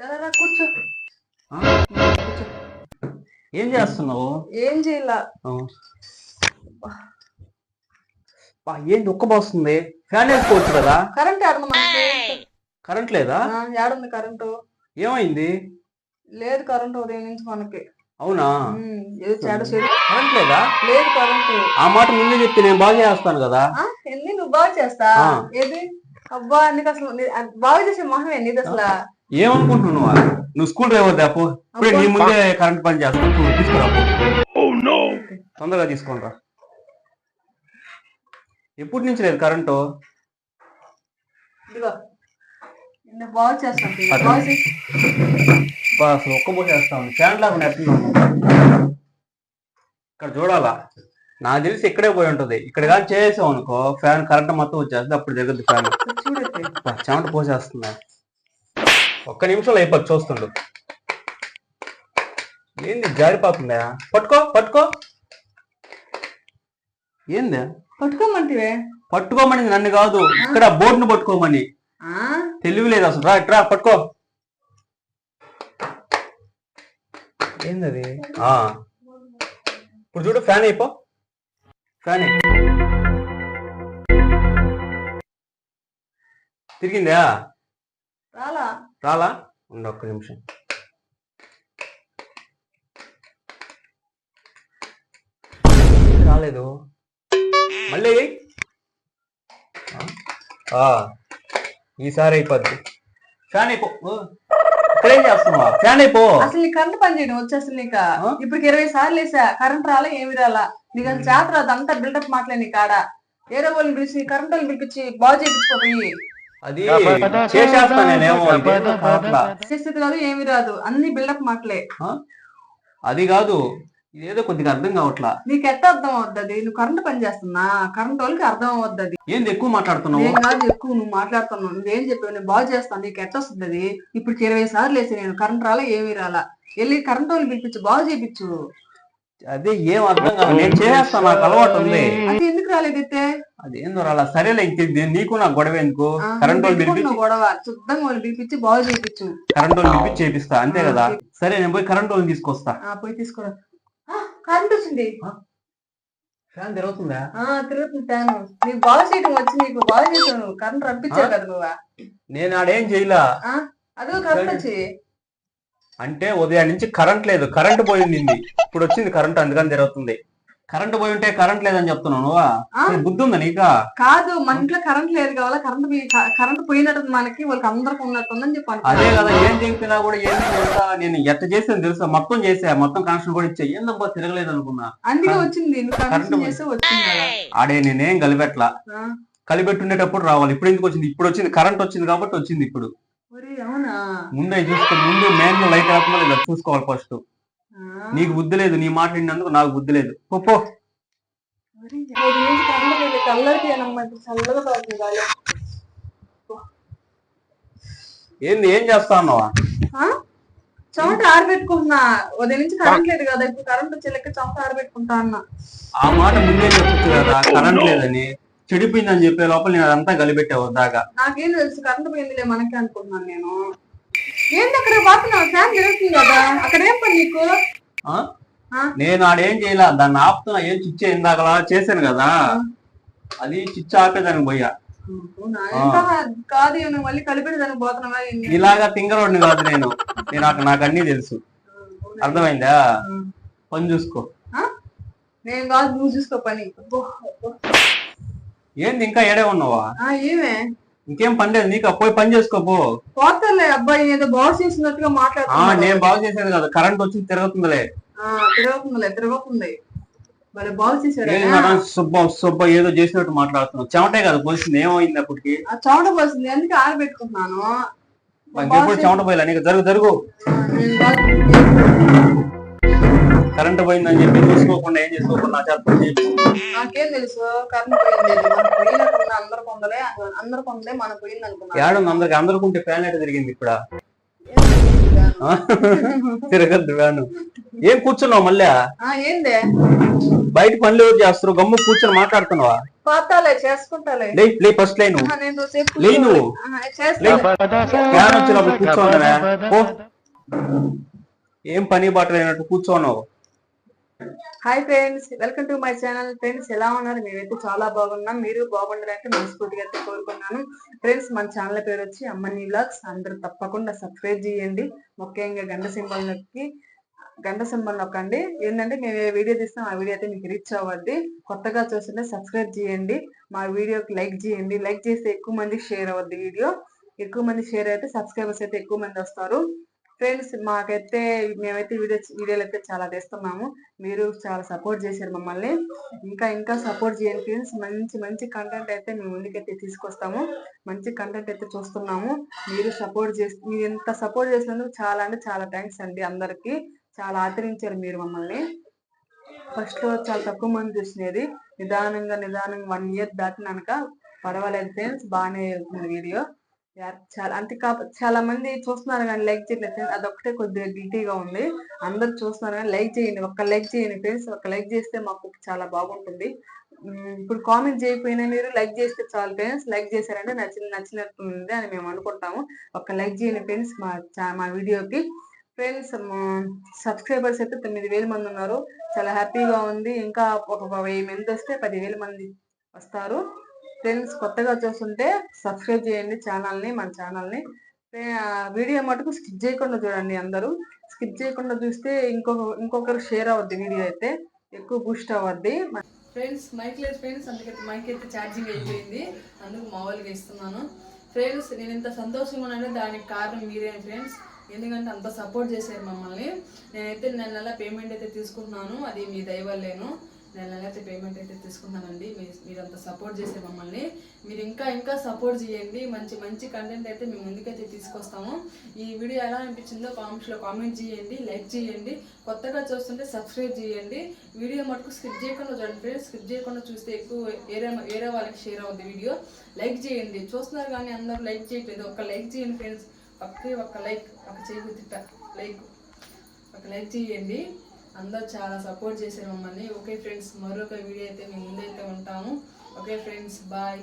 కూర్చో? ఏం చేస్తున్నావు? ఏం చేయాల. ఆ. బా, ఏంటి ఉక్క పోస్తుంది ఫ్యాన్ వేసుకోవచ్చు కదా? కరెంట్ ఏడుంది మనకి కరెంట్ లేదా? ఏడుంది కరెంటు. ఏమైంది? లేదు కరెంట్ ఉదయం నుంచి మనకి. అవునా? ఏదో చెడు కరెంట్ లేదా? లేదు కరెంటు. ఆ మాట ముందే చెప్తే నేను బాగా చేస్తాను కదా? ఆ, ఏంది? నువ్వు బాగా చేస్తా. ఏది? అబ్బా నీకు అసలు బాగా చేసే మొహం ఏంది అసలు? ఏమనుకుంటున్నావా నువ్వు స్కూల్ డ్రైవర్ దాపో ఇప్పుడే నీ ముందే కరెంట్ పని చేస్తాను చూడు, తీసుకురా పో. తొందరగా తీసుకోండి రా. ఎప్పటి నుంచి లేదు కరెంటు బాగా చేస్తాను. అట్లా. బాగా చేసి. బా, అసలు ఒక్క పోసేస్తా ఉంది. ఫ్యాన్ లాగా నెట్టున్నాను ఇక్కడ చూడాలా? నాకు తెలిసి ఇక్కడే పోయి ఉంటది. ఇక్కడ కానీ చేసాం అనుకో ఫ్యాన్ కరెంట్ మొత్తం వచ్చేస్తుంది. అప్పుడు జరుగుద్ది ఫ్యాన్ చెమట పోసేస్తున్నా ఒక్క నిమిషంలో అయిపోద్ది చూస్తుండు. ఏంది జారిపోతుందా? పట్టుకో పట్టుకో. ఏంది? పట్టుకోమంటివే? పట్టుకోమని నన్ను కాదు. ఇక్కడ బోర్డును పట్టుకోమని. తెలివి లేదు అసలు. రా ఇట్రా పట్టుకో. ఏందది? ఆ. ఇప్పుడు చూడు ఫ్యాన్ అయిపో. ఫ్యాన్. తిరిగిందా? రాలా? రాలా? ఉండు ఒక్క నిమిషం. రాలేదు. మళ్ళీ. ఈసారి అయిపోద్ది. ఫ్యాన్ అయిపో. ఓ. ఇక్కడేం చేస్తున్నావా? ఫ్యాన్ అయిపో. అసలు నీ కరెంట్ పని చేయడం వచ్చి అసలు నీకు? ఇప్పుడు ఇరవై సార్లు వేసా కరెంట్ రాలా ఏమి రాలా. నీకు అసలు చేత రాదు. అంతా బిల్డప్ మాటలే నీ కాడ ఏదో వాళ్ళని పిలిచి కరెంట్ వాళ్ళని పిలిపించి బాగు చేయించుకోపోయి అది చేసేస్తా నేనేమో ఇదేందో కావట్లా. చేసేది కాదు ఏమి రాదు. అన్ని బిల్డప్ మాటలే. అది కాదు. ఇదేదో కొద్దిగా అర్థం కావట్లా. నీకు ఎట్ట అర్థం అవుద్దది నువ్వు కరెంట్ పని చేస్తున్నా. కరెంట్ వాళ్ళకి అర్థం అవుద్దది ఏంది ఎక్కువ మాట్లాడుతున్నావు? కాదు ఎక్కువ నువ్వు మాట్లాడుతున్నావు. నువ్వేం చెప్పావు? నేను బాగు చేస్తాను నీకు ఎట్ట వస్తుంది? అది ఇప్పుడు ఇరవై సార్లు వేసి నేను కరెంట్ రాలా ఏమీ రాలా? వెళ్ళి కరెంట్ వాళ్ళని పిలిపించు బాగు చేయించు. అదే ఏం అర్థం కాదు. నేను చేసేస్తాను నాకు అలవాటు ఉంది. అది ఎందుకు రాలేదైతే అదేందో అలా సరేలే ఇంక నీకు నాకు గొడవ ఎందుకు? కరెంట్ వాళ్ళు పిలిపించి గొడవ. శుద్ధంగా వాళ్ళు పిలిపించి బాగు చేయించు. కరెంట్ వాళ్ళు పిలిపించి చేపిస్తా అంతే కదా? సరే నేను పోయి కరెంట్ వాళ్ళని తీసుకొస్తా. ఆ పోయి తీసుకురా. కరెంట్ వచ్చింది ఫ్యాన్ తిరుగుతుందా? ఆ తిరుగుతుంది ఫ్యాన్. నీకు బాగు చేయడం వచ్చి నీకు బాగు చేసావు నువ్వు కరెంట్ రప్పించావు కదా నువ్వు. నేను ఆడేం చేయలా? ఆ, అదిగో కరెంట్ వచ్చి. అంటే ఉదయం నుంచి కరెంట్ లేదు. కరెంట్ పోయింది ఇప్పుడు వచ్చింది కరెంట్ అందుకని తిరుగుతుంది కరెంట్ పోయి ఉంటే కరెంట్ లేదని చెప్తున్నావు నువ్వా? బుద్ధి ఉందా నీకా? కాదు మన ఇంట్లో కరెంట్ లేదు కావాలా? కరెంట్ కరెంట్ పోయినట్టు మనకి వాళ్ళకి అందరికి ఉన్నట్టు ఉందని చెప్పి అదే. కదా ఏం చెప్పినా కూడా ఏం చేస్తా నేను ఎట్ట చేసాను తెలుసా? మొత్తం చేసా. మొత్తం కనెక్షన్ కూడా ఇచ్చా. ఏందబ్బా తిరగలేదు అనుకున్నా? అందుకే వచ్చింది. కరెంట్. ఆడే నేనేం కలిపెట్లా కలిపెట్టుండేటప్పుడు రావాలి. ఇప్పుడు ఎందుకు వచ్చింది? ఇప్పుడు వచ్చింది. కరెంట్ వచ్చింది కాబట్టి వచ్చింది ఇప్పుడు. ముందే చూసుకో ముందు మెయిన్ లైట్ రాకుండా లేదా చూసుకోవాలి ఫస్ట్ ఆ, నీకు బుద్ధి లేదు నీ మాట విన్నందుకు నాకు బుద్ధి లేదు. పో. ఏంది ఏం చేస్తా ఉన్నావా? ఆ? చెమట ఆరబెట్టుకుంటున్నా. ఉదయం నుంచి కరెంట్ లేదు కదా ఇప్పుడు కరెంట్ వచ్చే లెక్క చెమట ఆరబెట్టుకుంటా అన్నా. ఆ మాట ముందే చెప్పొచ్చు కదా కరెంట్ లేదని. చెడిపోయిందని చెప్పే లోపల నేను అదంతా కలిపెట్టావు దాకా. నాకేం తెలుసు కరెంట్ పోయిందిలే మనకి అనుకుంటున్నాను నేను. ఏంటి అక్కడ పోతున్నావు ఫ్యాన్ జరుగుతుంది కదా? అక్కడ ఏం పని నీకు? ఆ? నేను ఆడేం చేయలే దాన్ని ఆపుతున్నా ఏం చిచ్చే ఇందాకలా చేశాను కదా. అది చిచ్చ ఆపేదానికి పోయా. అవునా? కాదు నువ్వు మళ్ళీ కలిపెట్టి దానికి పోతున్నావా? ఇలాగా తింగరోడిని కాదు నేను. నేను నాకు నాకు అన్ని తెలుసు. అర్థమైందా? పని చూసుకో. ఆ? నేను కాదు నువ్వు చూసుకో పని. అబ్బో, అబ్బో. ఏంది ఇంకా ఏడే ఉన్నావా? ఏమే? ఇంకేం పని లేదు నీకు? పోయి పని చేసుకోపో పోతాలే అబ్బాయి ఏదో బాస్ చేసినట్టుగా ఆ మాట్లాడుతున్నాడు నేను బాగు చేసేది కదా. కరెంట్ వచ్చి తిరుగుతుందిలే. ఆ, తిరగకుందిలే తిరగకుంది మరి బాగు చేశాడు సుబ్బ సుబ్బ ఏదో చేసినట్టు మాట్లాడుతున్నావు. చెమటే కదా పోసింది ఏమైంది అప్పటికి? చౌట పోసింది అందుకే ఆరబెట్టుకుంటున్నాను? ఇంకెప్పుడు చెమట పోయిలా? నీకు జరుగు జరుగు. కరెంట్ పోయిందని చెప్పి చూసుకోకుండా ఏం చేసుకోకుండా చేయించు. నాకేం తెలుసు? కరెంట్ పోయింది. మనం పోయినట్టున్నా అందరు పొందలే అందరు పొందలే మనం పోయింది అనుకున్నాను. ఏడుంది అందరికి? అందరికి ఉంటే ఫ్యాన్ ఎట్ తిరిగింది ఇక్కడ? తిరగద్దు వ్యాను ఏం కూర్చున్నావు మళ్ళా? ఏందే? బయట పనులు ఎవరు చేస్తారు? గమ్ము కూర్చొని మాట్లాడుతున్నావా? పాతాలే చేసుకుంటాలే. లే లే ఫస్ట్ ఫ్యాన్ వచ్చినప్పుడు కూర్చోన్నావా ఓ ఏం పని బాట లేనట్టు కూర్చోన్నావు hi friends welcome to my channel friends ఎలా ఉన్నారు? మేమైతే చాలా బాగున్నాం. మీరు బాగుండాలంటే మనస్ఫూర్తిగా అయితే కోరుకున్నాను. ఫ్రెండ్స్ మన ఛానల్ పేరు వచ్చి అమ్మని వ్లాగ్స్ అందరూ తప్పకుండా సబ్స్క్రైబ్ చేయండి. ముఖ్యంగా గంట సింబల్ నొక్కి గంట సింబల్ నొక్కండి ఏంటంటే మేము ఏ వీడియో తీస్తాం ఆ వీడియో అయితే మీకు రీచ్ అవ్వద్ది. కొత్తగా చూస్తుంటే సబ్స్క్రైబ్ చేయండి. మా వీడియోకి లైక్ చేయండి. లైక్ చేస్తే ఎక్కువ మందికి షేర్ అవ్వద్ది వీడియో. ఎక్కువ మంది షేర్ అయితే సబ్స్క్రైబర్స్ అయితే ఎక్కువ మంది వస్తారు. ఫ్రెండ్స్ మాకైతే మేమైతే వీడియో వీడియోలు అయితే చాలా తెస్తున్నాము. మీరు చాలా సపోర్ట్ చేశారు మమ్మల్ని. ఇంకా ఇంకా సపోర్ట్ చేయండి ఫ్రెండ్స్ మంచి మంచి కంటెంట్ అయితే మేము ముందుకైతే తీసుకొస్తాము. మంచి కంటెంట్ అయితే చూస్తున్నాము. మీరు సపోర్ట్ చేసి మీరు ఎంత సపోర్ట్ చేసినందుకు చాలా అంటే చాలా థ్యాంక్స్ అండి అందరికీ. చాలా ఆదరించారు మీరు మమ్మల్ని. ఫస్ట్లో చాలా తక్కువ మంది చూసినది. నిదానంగా నిదానంగా వన్ ఇయర్ దాటినాక పర్వాలేదు ఫ్రెండ్స్ బాగానే వెళ్తుంది వీడియో. చాలా అంతే కాక చాలా మంది చూస్తున్నారు కానీ లైక్ చేయట్లేదు అదొకటే కొద్దిగా గిల్టీగా ఉంది. అందరు చూస్తున్నారు కానీ లైక్ చేయండి. ఒక్క లైక్ చేయండి ఫ్రెండ్స్ ఒక లైక్ చేస్తే మాకు చాలా బాగుంటుంది. ఇప్పుడు కామెంట్ చేయకపోయినా మీరు లైక్ చేస్తే చాలు ఫ్రెండ్స్ లైక్ చేశారంటే నచ్చిన నచ్చినట్టుంది అని మేము అనుకుంటాము. ఒక లైక్ చేయండి ఫ్రెండ్స్ మా చా- మా వీడియోకి. ఫ్రెండ్స్ సబ్స్క్రైబర్స్ అయితే తొమ్మిది వేల మంది ఉన్నారు. చాలా హ్యాపీగా ఉంది. ఇంకా ఒక వెయ్యి మంది వస్తే పదివేల మంది వస్తారు. ఫ్రెండ్స్ కొత్తగా చూస్తుంటే సబ్స్క్రైబ్ చేయండి ఛానల్ని మన ఛానల్ని వీడియో మటుకు స్కిప్ చేయకుండా చూడండి అందరూ. స్కిప్ చేయకుండా చూస్తే ఇంకొక ఇంకొకరు షేర్ అవ్వద్ది వీడియో అయితే ఎక్కువ బూస్ట్ అవ్వద్ది. ఫ్రెండ్స్ మైక్ లేదు ఫ్రెండ్స్ అందుకైతే మైక్ అయితే ఛార్జింగ్ అయిపోయింది. అందుకు మామూలుగా ఇస్తున్నాను. ఫ్రెండ్స్ నేను ఇంత సంతోషంగా ఉన్నానంటే దానికి కారణం మీరే ఫ్రెండ్స్ ఎందుకంటే అంత సపోర్ట్ చేశారు మమ్మల్ని. నేనైతే నెల నెల పేమెంట్ అయితే తీసుకుంటున్నాను అది మీ దయవల్లేను నెల నెల అయితే పేమెంట్ అయితే తీసుకున్నానండి. మీ- సపోర్ట్ చేసే మమ్మల్ని. మీరు ఇంకా ఇంకా సపోర్ట్ చేయండి. మంచి మంచి కంటెంట్ అయితే మేము ముందుకైతే తీసుకొస్తాము. ఈ వీడియో ఎలా అనిపించిందో కామెంట్స్లో కామెంట్ చేయండి లైక్ చేయండి. కొత్తగా చూస్తుంటే సబ్స్క్రైబ్ చేయండి. వీడియో మటుకు స్కిప్ చేయకుండా చూడండి ఫ్రెండ్స్ స్కిప్ చేయకుండా చూస్తే ఎక్కువ వేరే వేరే వాళ్ళకి షేర్ అవుద్ది వీడియో లైక్ చేయండి. చూస్తున్నారు కానీ అందరూ లైక్ చేయట్లేదు. ఒక లైక్ చేయండి ఫ్రెండ్స్ ఒకే ఒక లైక్ ఒక చేయి తిట్ట లైక్ ఒక లైక్ చేయండి. అందరూ చాలా సపోర్ట్ చేశారు మమ్మల్ని. ఓకే ఫ్రెండ్స్ మరొక వీడియో అయితే మేము ముందైతే ఉంటాము. Okay friends bye